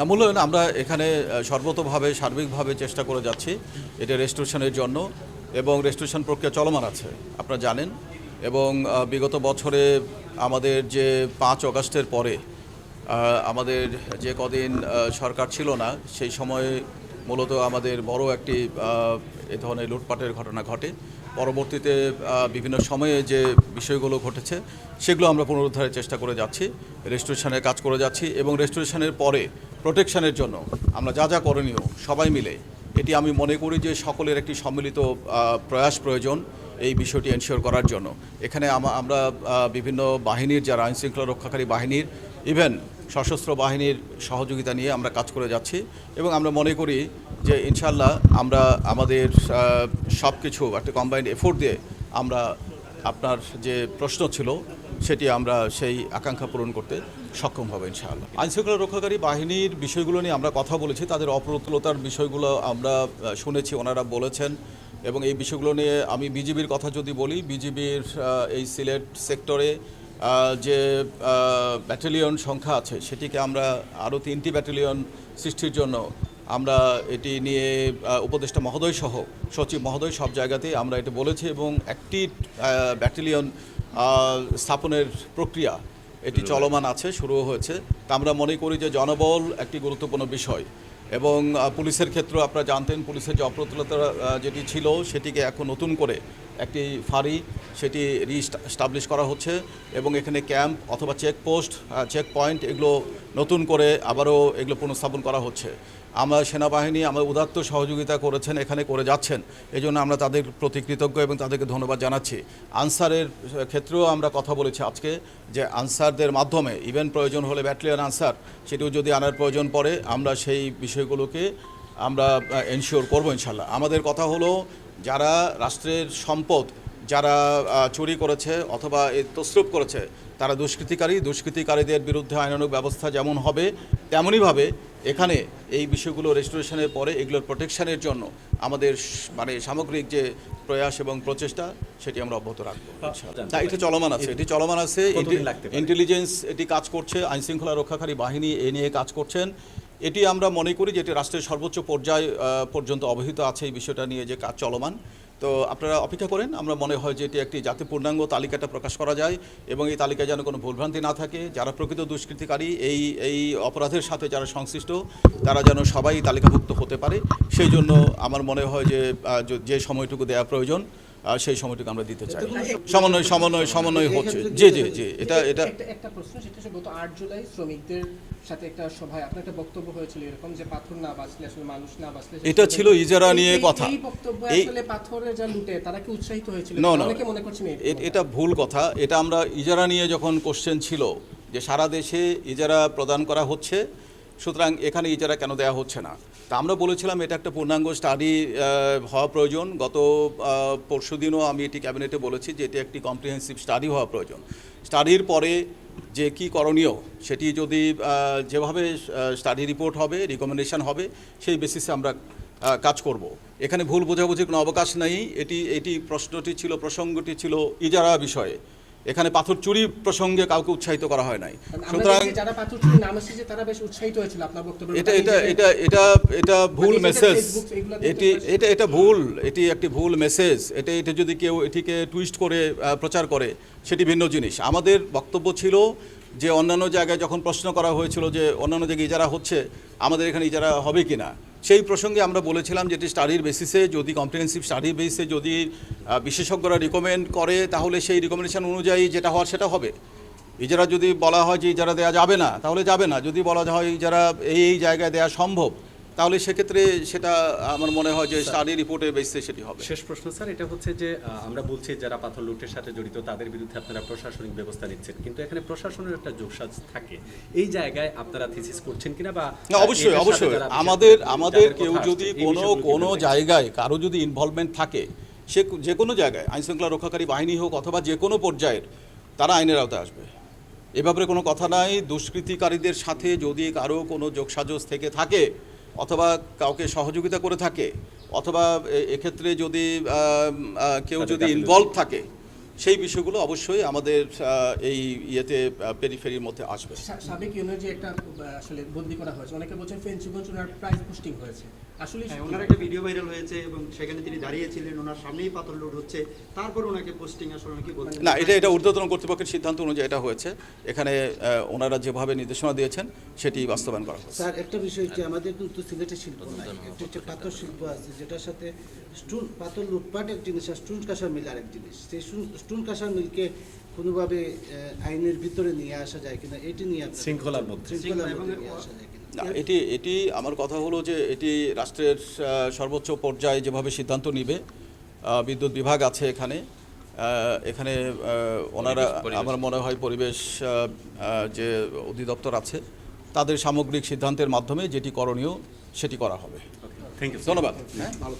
না, মূল্যায়ন আমরা এখানে সর্বতোভাবে, সার্বিকভাবে চেষ্টা করে যাচ্ছি এটা রেস্টোরেশনের জন্য এবং রেস্টোরেশন প্রক্রিয়া চলমান আছে, আপনারা জানেন। এবং বিগত বছরে আমাদের যে পাঁচ অগাস্টের পরে আমাদের যে কদিন সরকার ছিল না, সেই সময়ে মূলত আমাদের বড় একটি এ ধরনের লুটপাটের ঘটনা ঘটে। পরবর্তীতে বিভিন্ন সময়ে যে বিষয়গুলো ঘটেছে, সেগুলো আমরা পুনরুদ্ধারের চেষ্টা করে যাচ্ছি রেস্টোরেশনের কাজ করে যাচ্ছি এবং রেস্টোরেশনের পরে প্রোটেকশনের জন্য। আমরা যা যা করণীয়, সবাই মিলে। এটি আমি মনে করি যে সকলের একটি সম্মিলিত প্রয়াস প্রয়োজন এই বিষয়টি এনশিওর করার জন্য। এখানে আমরা বিভিন্ন বাহিনীর, যারা আইনশৃঙ্খলা রক্ষাকারী বাহিনীর ইভেন সশস্ত্র বাহিনীর সহযোগিতা নিয়ে আমরা কাজ করে যাচ্ছি। এবং আমরা মনে করি যে ইনশাল্লাহ আমরা আমাদের সব কিছু একটা কম্বাইন্ড এফোর্ট দিয়ে আমরা আপনার যে প্রশ্ন ছিল, সেটি আমরা সেই আকাঙ্ক্ষা পূরণ করতে সক্ষম হব ইনশাআল্লাহ। আইনশৃঙ্খলা রক্ষাকারী বাহিনীর বিষয়গুলো নিয়ে আমরা কথা বলেছি, তাদের অপ্রতুলতার বিষয়গুলো আমরা শুনেছি, ওনারা বলেছেন। এবং এই বিষয়গুলো নিয়ে আমি বিজিবির কথা যদি বলি, বিজিবির এই সিলেট সেক্টরে যে ব্যাটালিয়ন সংখ্যা আছে, সেটিকে আমরা আরও তিনটি ব্যাটালিয়ন সৃষ্টির জন্য আমরা এটি নিয়ে উপদেষ্টা মহোদয় সহ সচিব মহোদয় সব জায়গাতেই আমরা এটা বলেছি এবং একটি ব্যাটালিয়ন স্থাপনের প্রক্রিয়া এটি চলমান আছে শুরু হয়েছে। তা আমরা মনে করি যে জনবল একটি গুরুত্বপূর্ণ বিষয় এবং পুলিশের ক্ষেত্রেও আপনারা জানতেন পুলিশের যে অপ্রতুলতা যেটি ছিল সেটিকে এখন নতুন করে একটি ফাঁড়ি সেটি রিস্টাবলিশ করা হচ্ছে এবং এখানে ক্যাম্প অথবা চেকপোস্ট চেক পয়েন্ট এগুলো নতুন করে আবারও এগুলো পুনঃস্থাপন করা হচ্ছে। আমরা সেনাবাহিনী, আমরা উদাত্ত সহযোগিতা করেছেন, এখানে করে যাচ্ছেন। এই জন্য আমরা তাদের প্রতি কৃতজ্ঞ এবং তাদেরকে ধন্যবাদ জানাচ্ছি। আনসারের ক্ষেত্রেও আমরা কথা বলেছি আজকে যে আনসারদের মাধ্যমে ইভেন প্রয়োজন হলে ব্যাটালিয়ন আনসার, সেটিও যদি আনার প্রয়োজন পড়ে, আমরা সেই বিষয়গুলোকে আমরা এনশিওর করব ইনশাল্লাহ। আমাদের কথা হলো যারা রাষ্ট্রের সম্পদ যারা চুরি করেছে অথবা এ তসরুপ করেছে তারা দুষ্কৃতিকারী দুষ্কৃতিকারীদের বিরুদ্ধে আইনানুগ ব্যবস্থা যেমন হবে তেমনইভাবে এখানে এই বিষয়গুলো রেস্টোরেশনের পরে এগুলোর প্রোটেকশনের জন্য আমাদের মানে সামগ্রিক যে প্রয়াস এবং প্রচেষ্টা সেটি আমরা অব্যাহত রাখব। না এটা চলমান আছে এটি চলমান আছে? ইন্টেলিজেন্স এটি কাজ করছে আইনশৃঙ্খলা রক্ষাকারী বাহিনী এ নিয়ে কাজ করছেন এটি আমরা মনে করি যে এটি রাষ্ট্রের সর্বোচ্চ পর্যায় পর্যন্ত অবহিত আছে এই বিষয়টা নিয়ে যে কাজ চলমান। তো আপনারা অপেক্ষা করেন, আমরা মনে হয় যে এটি একটি জাতি পূর্ণাঙ্গ তালিকাটা প্রকাশ করা যায় এবং এই তালিকায় যেন কোনো ভুলভ্রান্তি না থাকে। যারা প্রকৃত দুষ্কৃতিকারী, এই এই অপরাধের সাথে যারা সংশ্লিষ্ট, তারা যেন সবাই তালিকাভুক্ত হতে পারে। সেই জন্য আমার মনে হয় যে যে- সময়টুকু দেওয়া প্রয়োজন। সেই সময়টুকু আমরা দিতে চাই সমন্বয় সমন্বয় সমন্বয় হচ্ছে জি জি জি এটা এটা একটা প্রশ্ন সেটা হচ্ছে গত আট জুলাই শ্রমিকদের সাথে একটা সভায় আপনার একটা বক্তব্য হয়েছিল এরকম যে পাথর না বাঁচলে আসলে মানুষ না বাঁচলে এটা ছিল ইজারা নিয়ে কথা। এই বক্তব্য আসলে পাথরে যা লুটে তারা কি উৎসাহিত হয়েছিল. অনেকে মনে করছেন এটা ভুল কথা এটা আমরা ইজারা নিয়ে যখন কোশ্চেন ছিল যে সারা দেশে ইজারা প্রদান করা হচ্ছে সুতরাং এখানে ইজারা কেন দেওয়া হচ্ছে না? তা আমরা বলেছিলাম এটা একটা পূর্ণাঙ্গ স্টাডি হওয়া প্রয়োজন। গত পরশু দিনও আমি এটি ক্যাবিনেটে বলেছি যে এটি একটি কম্প্রিহেন্সিভ স্টাডি হওয়া প্রয়োজন। স্টাডির পরে যে কি করণীয় সেটি যদি যেভাবে স্টাডি রিপোর্ট হবে রিকমেন্ডেশন হবে, সেই বেসিসে আমরা কাজ করব। এখানে ভুল বোঝাবুঝির কোনো অবকাশ নেই। এটি এটি প্রশ্নটি ছিল, প্রসঙ্গটি ছিল ইজারা বিষয়ে। এখানে পাথর চুরি প্রসঙ্গে কাউকে উৎসাহিত করা হয় নাই। সুতরাং যারা পাথর চুরি নাম এসেছে তারা বেশ উৎসাহিত হয়েছিল আপনার বক্তব্য এটা এটা এটা এটা এটা ভুল মেসেজ এটি এটা এটা ভুল এটি একটি ভুল মেসেজ এটা এটা যদি কেউ এটিকে টুইস্ট করে প্রচার করে সেটি ভিন্ন জিনিস। আমাদের বক্তব্য ছিল যে অন্যান্য জায়গায় যখন প্রশ্ন করা হয়েছিল যে অন্যান্য জায়গায় ইজারা হচ্ছে আমাদের এখানে ইজারা হবে কি না সেই প্রসঙ্গে আমরা বলেছিলাম যেটি স্টাডির বেসিসে, যদি কম্প্রিহেন্সিভ স্টাডির বেসিসে যদি বিশেষজ্ঞরা রিকমেন্ড করে, তাহলে সেই রিকমেন্ডেশন অনুযায়ী যেটা হওয়ার সেটা হবে। ইজারা যদি বলা হয় যে ইজারা দেওয়া যাবে না, তাহলে যাবে না। যদি বলা হয় ইজারা এই এই জায়গায় দেওয়া সম্ভব তাহলে সেক্ষেত্রে সেটা আমার মনে হয় যে স্টাডি রিপোর্টের বেসিসে সেটি হবে। শেষ প্রশ্ন স্যার এটা হচ্ছে যে আমরা বলছি যারা পাথর লুটের সাথে জড়িত তাদের বিরুদ্ধে আপনারা প্রশাসনিক ব্যবস্থা নিচ্ছেন। কিন্তু এখানে প্রশাসনের একটা যোগসাজ থাকে। এই জায়গায় আপনারা থিসিস করছেন কিনা বা না অবশ্যই অবশ্যই। আমাদের আমাদের কেউ যদি কোনো কোনো জায়গায় কারও যদি ইনভলভমেন্ট থাকে সে যে কোনো জায়গায় আইন শৃঙ্খলা রক্ষাকারী বাহিনী হোক অথবা যে কোনো পর্যায়ের তারা আইনের আওতায় আসবে। এ ব্যাপারে কোনো কথা নাই। দুষ্কৃতিকারীদের সাথে যদি কারও কোনো যোগসাজস থেকে থাকে অথবা কাউকে সহযোগিতা করে থাকে অথবা এক্ষেত্রে যদি কেউ যদি ইনভলভ থাকে সেই বিষয়গুলো অবশ্যই আমাদের এই ইয়েতে পেরিফেরির মধ্যে আসবে। সাবেক ইউনিয়ন যে একটা আসলে বন্দি করা হয়েছে অনেকে বলছেন ফেন্সিগঞ্জ ওনার প্রাইস পোস্টিং হয়েছে। আসলে হ্যাঁ ওনার একটা ভিডিও ভাইরাল হয়েছে এবং সেখানে তিনি দাঁড়িয়েছিলেন ওনার সামনেই পাথর লোড হচ্ছে তারপর ওনাকে পোস্টিং আসলে কি বলছেন না এটা এটা ঊর্ধ্বতন কর্তৃপক্ষের সিদ্ধান্ত অনুযায়ী এটা হয়েছে। এখানে ওনারা যেভাবে নির্দেশনা দিয়েছেন সেটি বাস্তবায়ন করা হচ্ছে স্যার একটা বিষয় হচ্ছে আমাদের কিন্তু সিলেটের শিল্প নাই। একটা হচ্ছে পাথর শিল্প আছে যেটার সাথে স্টুন পাথর লুটপাট এক জিনিস আর স্টুন কাঁসার মিল আরেক জিনিস। সেই স্টুন- কাঁসার মিলকে কোনোভাবে আইনের ভিতরে নিয়ে আসা যায় কিনা এটি নিয়ে শৃঙ্খলার মধ্যে। শৃঙ্খলার মধ্যে নিয়ে আসা যায় কিনা। না এটি এটি আমার কথা হলো যে এটি রাষ্ট্রের সর্বোচ্চ পর্যায়ে যেভাবে সিদ্ধান্ত নিবে বিদ্যুৎ বিভাগ আছে এখানে এখানে ওনারা আমার মনে হয় পরিবেশ যে অধিদপ্তর আছে তাদের সামগ্রিক সিদ্ধান্তের মাধ্যমে যেটি করণীয় সেটি করা হবে। থ্যাংক ইউ ধন্যবাদ। হ্যাঁ? ভালো।